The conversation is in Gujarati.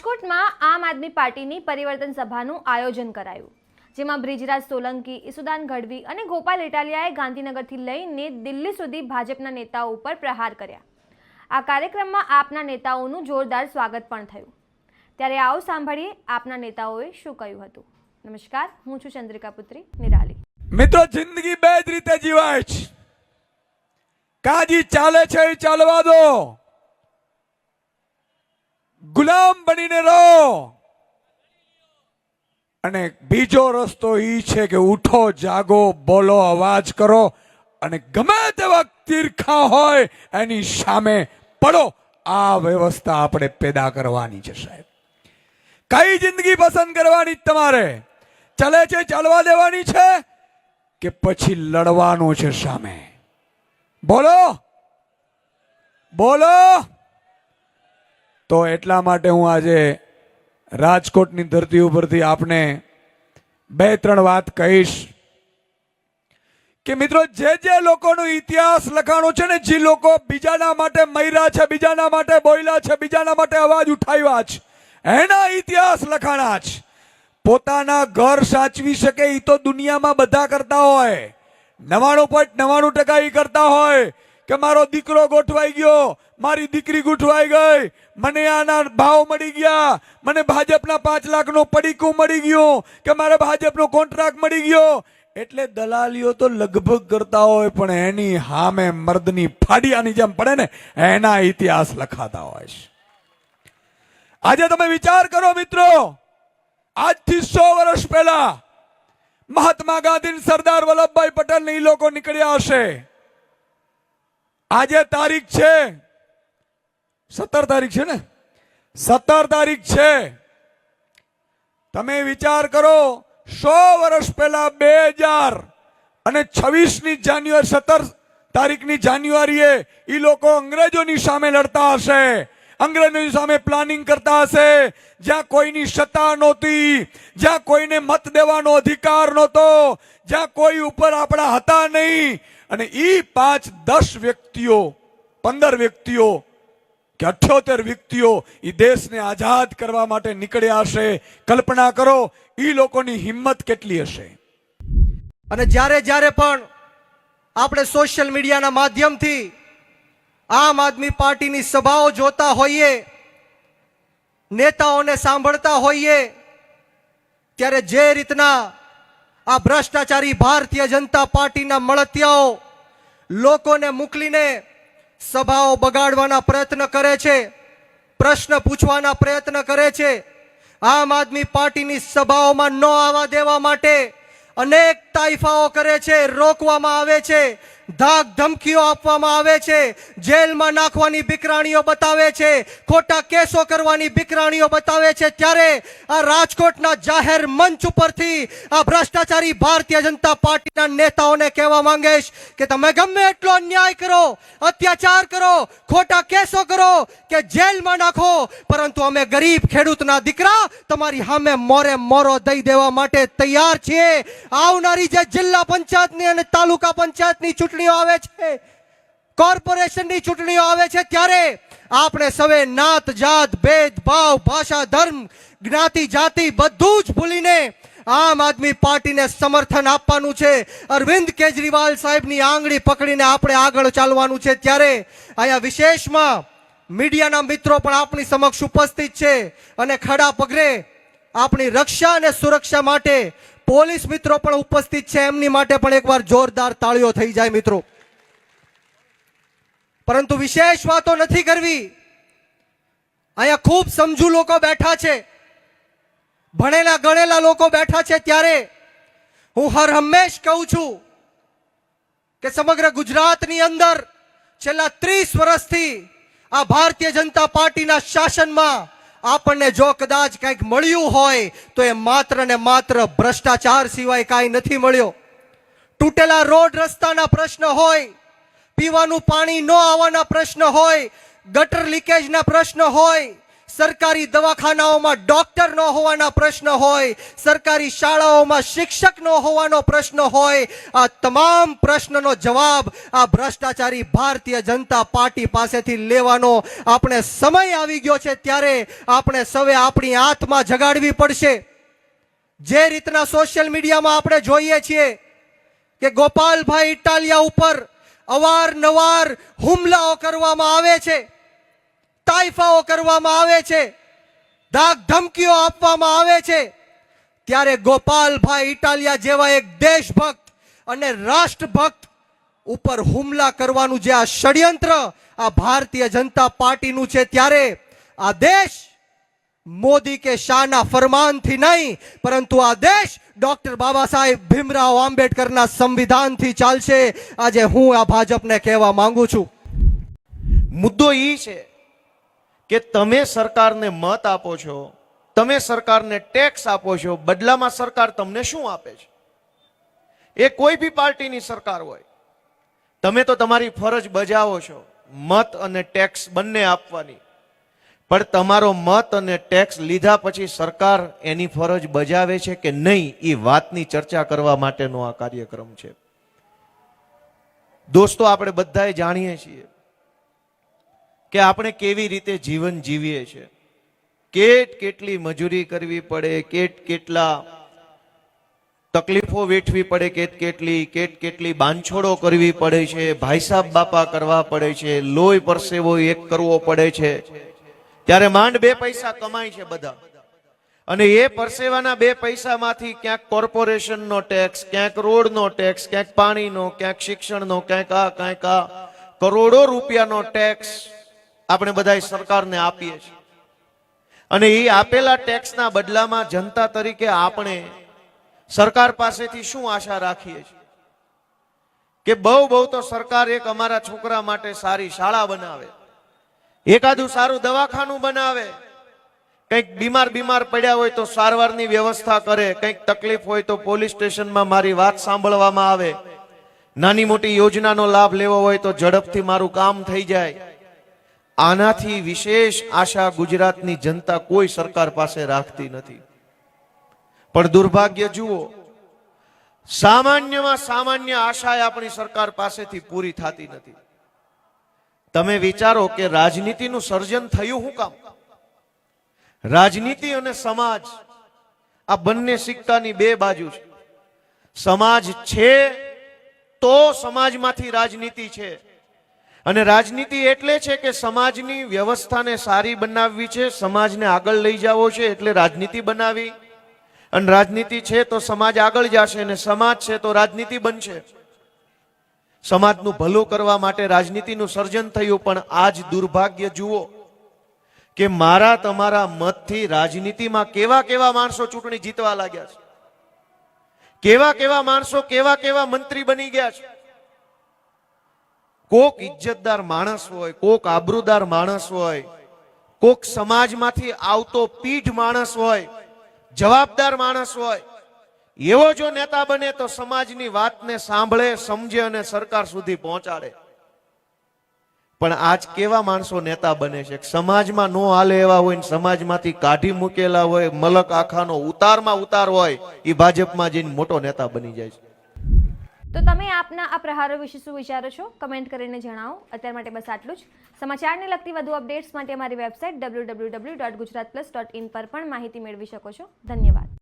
રાજકોટમાં આમ આદમી પાર્ટીની પરિવર્તન સભાનું આયોજન કરાયું, જેમાં બ્રિજરાજ સોલંકી, ઈસુદાન ગઢવી અને ગોપાલ ઇટાલિયાએ ગાંધીનગરથી લઈને દિલ્હી સુધી ભાજપના નેતાઓ ઉપર પ્રહાર કર્યા. આ કાર્યક્રમમાં આપના નેતાઓનું જોરદાર સ્વાગત પણ થયું. ત્યારે આવો સાંભળીએ આપના નેતાઓએ શું કહ્યું હતું. નમસ્કાર, હું છું ચંદ્રિકા પુત્રી, નિરાલી. મિત્રો, જિંદગી બે જ રીતે જીવાય છે. કાજી ચાલે છે ચાલવા દો. ગુલામ બનીને રહો. અને બીજો રસ્તો ઈ છે કે ઉઠો, જાગો, બોલો, અવાજ કરો અને ગમે તેવા તીરખા હોય એની સામે પડો. આ વ્યવસ્થા આપણે પેદા કરવાની છે સાહેબ. કઈ જિંદગી પસંદ કરવાની તમારે? ચાલે છે, ચાલવા દેવાની છે કે પછી લડવાનું છે સામે? બોલો. બોલો. તો એટલા માટે હું આજે રાજકોટની ધરતી ઉપરથી આપને બે, ત્રણ વાત કહીશ કે મિત્રો, જે જે લોકોનો ઇતિહાસ લખાણો છે ને, જે લોકો બીજાના માટે મૈરા છે, બીજાના માટે બોયલા છે, બીજાના માટે અવાજ ઉઠાવ્યા છે એના ઇતિહાસ લખાણા છે પોતાના ઘર સાચવી શકે એ તો દુનિયામાં બધા કરતા હોય. નવાણું પોઈન્ટ નવાણું ટકા એ કરતા હોય કે મારો દીકરો ગોઠવાઈ ગયો મારી દીકરી ગોઠવાઈ ગઈ. મને આના ભાવ મળી ગયા. મને ભાજપના પાંચ લાખનો પડીકું મળી ગયું કે મારે ભાજપનો કોન્ટ્રાક્ટ મળી ગયો. એટલે દલાલીઓ તો લગભગ કરતા હોય, પણ એની હામે મર્દની ફાડિયાની જેમ પડે ને, એના ઇતિહાસ લખાતા હોય છે. આજે તમે વિચાર કરો મિત્રો, આજથી સો વર્ષ પહેલા મહાત્મા ગાંધી સરદાર વલ્લભભાઈ પટેલ ને એ લોકો નીકળ્યા હશે. આજે તારીખ છે સત્તર તારીખ છે ને? સત્તર તારીખ છે. તમે વિચાર કરો, સો વર્ષ પહેલા બે હજાર અને છવ્વીસની જાન્યુઆરી, સત્તર તારીખની જાન્યુઆરીએ એ લોકો અંગ્રેજોની સામે લડતા હશે. અંગ્રેજોની સામે પ્લાનિંગ કરતા હશે. જ્યાં કોઈની સત્તા નહોતી, જ્યાં કોઈને મત દેવાનો અધિકાર નહોતો, જ્યાં કોઈ ઉપર આપણા હતા નહીં. અને એ પાંચ દસ વ્યક્તિઓ, પંદર વ્યક્તિઓ કે અઠ્યોતેર વ્યક્તિઓ એ દેશને આઝાદ કરવા માટે નીકળ્યા હશે. કલ્પના કરો એ લોકોની હિંમત કેટલી હશે? અને જ્યારે જ્યારે પણ આપણે સોશિયલ મીડિયાના માધ્યમથી આમ આદમી પાર્ટીની સભાઓ જોતા હોઈએ, નેતાઓને સાંભળતા હોઈએ, ત્યારે જે રીતના આ ભ્રષ્ટાચારી ભારતીય જનતા પાર્ટીના મળતિયાઓ લોકોને મોકલીને સભાઓ બગાડવાના પ્રયત્ન કરે છે, પ્રશ્ન પૂછવાના પ્રયત્ન કરે છે. આમ આદમી પાર્ટીની સભાઓમાં ન આવવા દેવા માટે અનેક તાઇફાઓ કરે છે, રોકવામાં આવે છે, ધાક ધમકીઓ આપવામાં આવે છે, જેલમાં નાખવાની બિકરાણીઓ બતાવે છે, ખોટા કેસો કરવાની બિકરાણીઓ બતાવે છે, ત્યારે આ રાજકોટના જાહેર મંચ ઉપરથી આ ભ્રષ્ટાચારી ભારતીય જનતા પાર્ટીના નેતાઓને કહેવા માંગીશ કે તમે ગમે એટલો અન્યાય કરો, અત્યાચાર કરો, ખોટા કેસો કરો, કે જેલમાં નાખો, પરંતુ અમે ગરીબ ખેડૂતના દીકરા તમારી સામે મોરે મોરો દઈ દેવા માટે તૈયાર છીએ. આવનારી જે જિલ્લા પંચાયતની અને તાલુકા પંચાયતની ચૂંટણીઓ આવે છે, કોર્પોરેશનની ચૂંટણીઓ આવે છે, ત્યારે આપણે સવે નાત, જાત ભેદભાવ ભાષા, ધર્મ, જ્ઞાતિ, જાતિ બધું જ ભૂલીને આમ આદમી પાર્ટીને સમર્થન આપવાનું છે. અરવિંદ કેજરીવાલ સાહેબની આંગળી પકડીને આપણે આગળ ચાલવાનું છે. ત્યારે અહીંયા વિશેષમાં મીડિયાના મિત્રો પણ આપણી સમક્ષ ઉપસ્થિત છે અને ખડા પગરે આપણી રક્ષા અને સુરક્ષા માટે પોલીસ મિત્રો પણ ઉપસ્થિત છે. એમની માટે પણ એકવાર જોરદાર તાળીઓ થઈ જાય મિત્રો. પરંતુ વિશેષ વાતો નથી કરવી. અહીંયા ખૂબ સમજુ લોકો બેઠા છે. ભણેલા, ગણેલા લોકો બેઠા છે ત્યારે હું હર હંમેશ કહું છું કે સમગ્ર ગુજરાતની અંદર છેલ્લા ત્રીસ વર્ષથી આ ભારતીય જનતા પાર્ટીના શાસનમાં આપણને જો કદાચ કંઈક મળ્યું હોય, તો એ માત્ર ને માત્ર ભ્રષ્ટાચાર સિવાય કાંઈ નથી મળ્યો. તૂટેલા રોડ રસ્તાના પ્રશ્ન હોય, પીવાનું પાણી ન આવવાના પ્રશ્ન હોય, ગટર લીકેજના પ્રશ્ન હોય સરકારી દવાખાનાઓમાં ડોક્ટર ન હોવાના પ્રશ્ન હોય, સરકારી શાળાઓમાં શિક્ષક ન હોવાનો પ્રશ્ન હોય, આ તમામ પ્રશ્નનો જવાબ આ ભ્રષ્ટાચારી ભારતીય જનતા પાર્ટી પાસેથી લેવાનો આપણે સમય આવી ગયો છે ત્યારે આપણે સૌએ આપણી આત્મા જગાડવી પડશે. જે રીતના સોશિયલ મીડિયામાં આપણે જોઈએ છીએ કે ગોપાલભાઈ ઇટાલિયા ઉપર અવારનવાર હુમલાઓ કરવામાં આવે છે. તાઇફાઓ કરવામાં આવે છે. ધાક ધમકીઓ આપવામાં આવે છે. ત્યારે ગોપાલભાઈ ઇટાલિયા જેવા એક દેશભક્ત અને રાષ્ટ્રભક્ત ઉપર હુમલા કરવાનું જે આ ષડયંત્ર આ ભારતીય જનતા પાર્ટીનું છે ત્યારે આ દેશ મોદી કે શાહના ફરમાનથી નહીં, પરંતુ આ દેશ ડોક્ટર બાબા સાહેબ ભીમરાવ આંબેડકરના સંવિધાનથી ચાલશે. આજે હું આ ભાજપને કહેવા માંગુ છું. મુદ્દો એ છે કે તમે સરકારને મત આપો છો, તમે સરકારને ટેક્સ આપો છો, બદલામાં સરકાર તમને શું આપે છે? એ કોઈ બી પાર્ટીની સરકાર હોય, તમે તો તમારી ફરજ બજાવો છો, મત અને ટેક્સ બંને આપવાની. પણ તમારો મત અને ટેક્સ લીધા પછી સરકાર એની ફરજ બજાવે છે કે નહીં, એ વાતની ચર્ચા કરવા માટેનો આ કાર્યક્રમ છે. દોસ્તો, આપણે બધાએ જાણીએ છીએ કે આપણે કેવી રીતે જીવન જીવીએ છીએ? કેટ કેટલી મજૂરી કરવી પડે? કેટ કેટલા તકલીફો વેઠવી પડે? કેટ કેટલી કેટ કેટલી બાંછોડો કરવી પડે છે? ભાઈ સાહેબ બાપા કરવા પડે છે? લોહી પરસેવો એક કરવો પડે છે? ત્યારે માંડ બે પૈસા કમાય છે બધા. અને એ પરસેવાના બે પૈસામાંથી ક્યાંક કોર્પોરેશનનો ટેક્સ, ક્યાંક રોડનો ટેક્સ, ક્યાંક પાણીનો, ક્યાંક શિક્ષણનો, ક્યાંક આ ક્યાંક આ. કરોડો રૂપિયાનો ટેક્સ આપણે બધા સરકારને આપીએ છીએ. અને એ આપેલા ટેક્સના બદલામાં જનતા તરીકે આપણે સરકાર પાસેથી શું આશા રાખીએ છીએ? કે બહુ બહુ તો સરકાર એક અમારા છોકરા માટે સારી શાળા બનાવે. એકાદું સારું દવાખાનું બનાવે. કંઈક બીમાર બીમાર પડ્યા હોય તો સારવારની વ્યવસ્થા કરે. કંઈક તકલીફ હોય તો પોલીસ સ્ટેશનમાં મારી વાત સાંભળવામાં આવે. નાની મોટી યોજનાનો લાભ લેવો હોય તો ઝડપથી મારું કામ થઈ જાય. આનાથી વિશેષ આશા ગુજરાતની જનતા કોઈ સરકાર પાસે રાખતી નથી. પણ દુર્ભાગ્ય જુઓ, સામાન્યમાં સામાન્ય આશા આપણી સરકાર પાસેથી પૂરી થતી નથી. તમે વિચારો કે રાજનીતિનું સર્જન થયું શું કામ? રાજનીતિ અને સમાજ, આ બંને સિક્કાની બે બાજુ છે. સમાજ છે તો સમાજમાંથી રાજનીતિ છે. અને રાજનીતિ એટલે છે કે સમાજની વ્યવસ્થાને સારી બનાવવી છે, સમાજને આગળ લઈ જવો છે એટલે રાજનીતિ બનાવી. અને રાજનીતિ છે તો સમાજ આગળ જશે અને સમાજ છે તો રાજનીતિ બનશે. સમાજનું ભલું કરવા માટે રાજનીતિનું સર્જન થયું, પણ આજ દુર્ભાગ્ય જુઓ કે મારા તમારા મતથી રાજનીતિમાં કેવા કેવા માણસો ચૂંટણી જીતવા લાગ્યા છે. કેવા કેવા માણસો કેવા કેવા મંત્રી બની ગયા છે. કોક ઇજ્જતદાર માણસ હોય, કોક આબરૂદાર માણસ હોય, કોક સમાજમાંથી આવતો પીઢ માણસ હોય, જવાબદાર માણસ હોય, એવો જો નેતા બને તો સમાજની વાતને સાંભળે, સમજે અને સરકાર સુધી પહોંચાડે. પણ આજ કેવા માણસો નેતા બને છે? સમાજમાં નો હાલે એવા હોય ને સમાજમાંથી કાઢી મૂકેલા હોય, મલક આખાનો ઉતારમાં ઉતાર હોય એ ભાજપમાં જઈને મોટો નેતા બની જાય છે. તો તમે આપના આ પ્રહારો વિશે શું વિચારો છો? કમેન્ટ કરીને જણાવો. અત્યાર માટે બસ આટલું જ. સમાચારને લગતી વધુ અપડેટ્સ માટે અમારી website W W W dot Gujarat plus dot in પર પણ માહિતી મેળવી શકો છો. ધન્યવાદ.